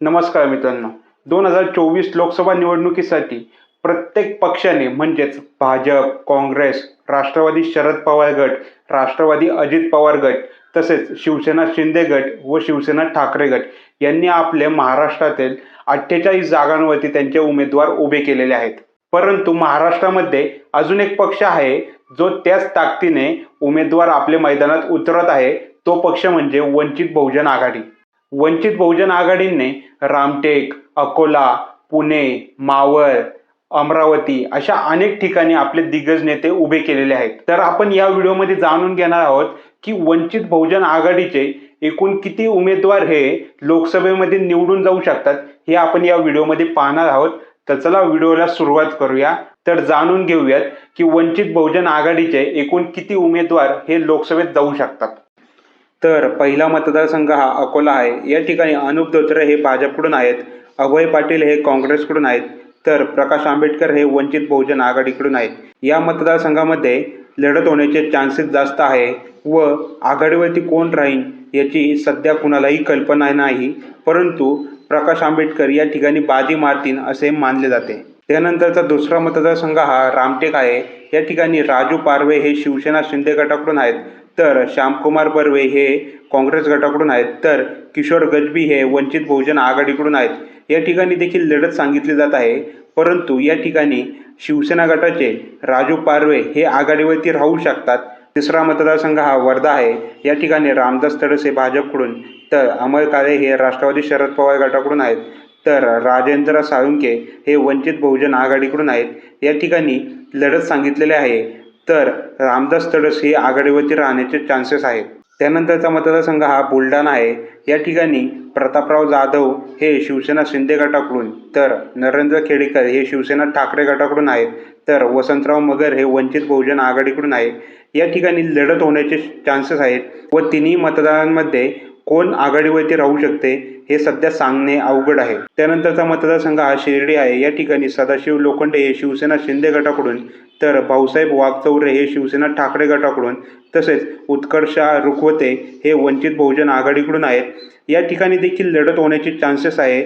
नमस्कार मित्रांनो. दोन हजार चोवीस लोकसभा निवडणुकीसाठी प्रत्येक पक्षाने म्हणजेच भाजप काँग्रेस राष्ट्रवादी शरद पवार गट राष्ट्रवादी अजित पवार गट तसेच शिवसेना शिंदे गट व शिवसेना ठाकरे गट यांनी आपले महाराष्ट्रातील अठ्ठेचाळीस जागांवरती त्यांचे उमेदवार उभे केलेले आहेत. परंतु महाराष्ट्रामध्ये अजून एक पक्ष आहे जो त्याच ताकदीने उमेदवार आपले मैदानात उतरत आहे. तो पक्ष म्हणजे वंचित बहुजन आघाडी. वंचित बहुजन आघाडीने रामटेक अकोला पुणे मावळ अमरावती अशा अनेक ठिकाणी आपले दिग्गज नेते उभे केलेले आहेत. तर आपण या व्हिडिओमध्ये जाणून घेणार आहोत की वंचित बहुजन आघाडीचे एकूण किती उमेदवार हे लोकसभेमध्ये निवडून जाऊ शकतात हे आपण या व्हिडिओमध्ये पाहणार आहोत. तर चला व्हिडिओला सुरुवात करूया. तर जाणून घेऊयात की वंचित बहुजन आघाडीचे एकूण किती उमेदवार हे लोकसभेत जाऊ शकतात. तर पहिला मतदारसंघ हा अकोला आहे. या ठिकाणी अनुप धोत्रे हे भाजपकडून आहेत. अभय पाटील हे काँग्रेसकडून आहेत. तर प्रकाश आंबेडकर हे वंचित बहुजन आघाडीकडून आहेत. या मतदारसंघामध्ये लढत होण्याचे चान्सेस जास्त आहे व आघाडीवरती कोण राहील याची सध्या कुणालाही कल्पना नाही. परंतु प्रकाश आंबेडकर या ठिकाणी बाजी मारतील असे मानले जाते. त्यानंतरचा दुसरा मतदारसंघ हा रामटेक आहे. या ठिकाणी राजू पारवे हे शिवसेना शिंदे गटाकडून आहेत. तर श्यामकुमार बर्वे हे काँग्रेस गटाकडून आहेत. तर किशोर गजबी हे वंचित बहुजन आघाडीकडून आहेत. या ठिकाणी देखील लढत सांगितली जात आहे. परंतु या ठिकाणी शिवसेना गटाचे राजू पारवे हे आघाडीवरती राहू शकतात. तिसरा मतदारसंघ हा वर्धा आहे. या ठिकाणी रामदास तडस हे भाजपकडून तर अमर काळे हे राष्ट्रवादी शरद पवार गटाकडून आहेत. तर राजेंद्र साळुंके हे वंचित बहुजन आघाडीकडून आहेत. या ठिकाणी लढत सांगितलेले आहे. तर रामदास तडस हे आघाडीवरती राहण्याचे चान्सेस आहेत. त्यानंतरचा मतदारसंघ हा बुलढाणा आहे. या ठिकाणी प्रतापराव जाधव हे शिवसेना शिंदे गटाकडून तर नरेंद्र खेडेकर हे शिवसेना ठाकरे गटाकडून आहेत तर वसंतराव मगर हे वंचित बहुजन आघाडीकडून आहे या ठिकाणी लढत होण्याचे चान्सेस आहेत व तिन्ही मतदारांमध्ये कोण आघाडीवरती राहू शकते हे सध्या सांगणे अवघड आहे. त्यानंतरचा मतदारसंघ हा शिर्डी आहे. या ठिकाणी सदाशिव लोखंडे हे शिवसेना शिंदे गटाकडून तर भाऊसाहेब वाघचौरे हे शिवसेना ठाकरे गटाकडून तसेच उत्कर्षा रुखवते हे वंचित बहुजन आघाडीकडून आहेत. या ठिकाणी देखील लढत होण्याचे चान्सेस आहे.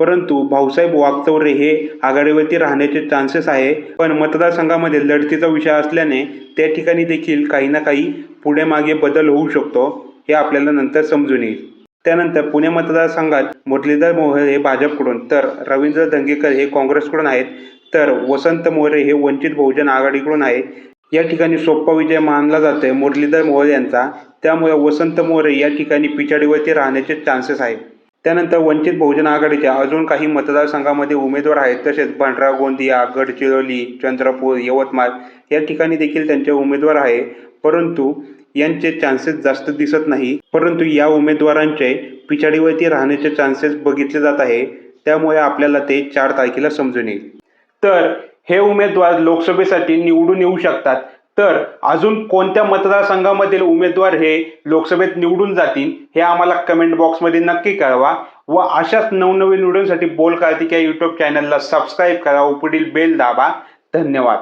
परंतु भाऊसाहेब वागचौरे हे आघाडीवरती राहण्याचे चान्सेस आहे. पण मतदारसंघामध्ये लढतीचा विषय असल्याने त्या ठिकाणी देखील काही ना काही पुढे मागे बदल होऊ शकतो. हे आपल्याला नंतर समजून येईल. त्यानंतर पुणे मतदारसंघात मुरलीधर मोहोळ हे भाजपकडून तर रवींद्र दंगेकर हे काँग्रेसकडून आहेत तर वसंत मोरे हे वंचित बहुजन आघाडीकडून आहे या ठिकाणी सोप्पा विजय मानला जातोय मुरलीधर मोहोळ यांचा. त्यामुळे वसंत मोरे या ठिकाणी पिछाडीवरती राहण्याचे चान्सेस आहेत. त्यानंतर वंचित बहुजन आघाडीच्या अजून काही मतदारसंघामध्ये उमेदवार आहेत तसेच भंडारा गोंदिया गडचिरोली चंद्रपूर यवतमाळ या ठिकाणी देखील त्यांचे उमेदवार आहे. परंतु यांचे चान्सेस जास्त दिसत नाही. परंतु या उमेदवारांचे पिछाडीवरती राहण्याचे चान्सेस बघितले जात आहे. त्यामुळे आपल्याला ते चार तारखेला समजून येईल. तर हे उमेदवार लोकसभेसाठी निवडून येऊ शकतात. तर अजून कोणत्या मतदारसंघामधील उमेदवार हे लोकसभेत निवडून जातील हे आम्हाला कमेंट बॉक्समध्ये नक्की कळवा. व अशाच नवनवीन व्हिडिओसाठी बोल कार्तिक या यूट्यूब चॅनलला सबस्क्राईब करा. व पुढील बेल दाबा. धन्यवाद.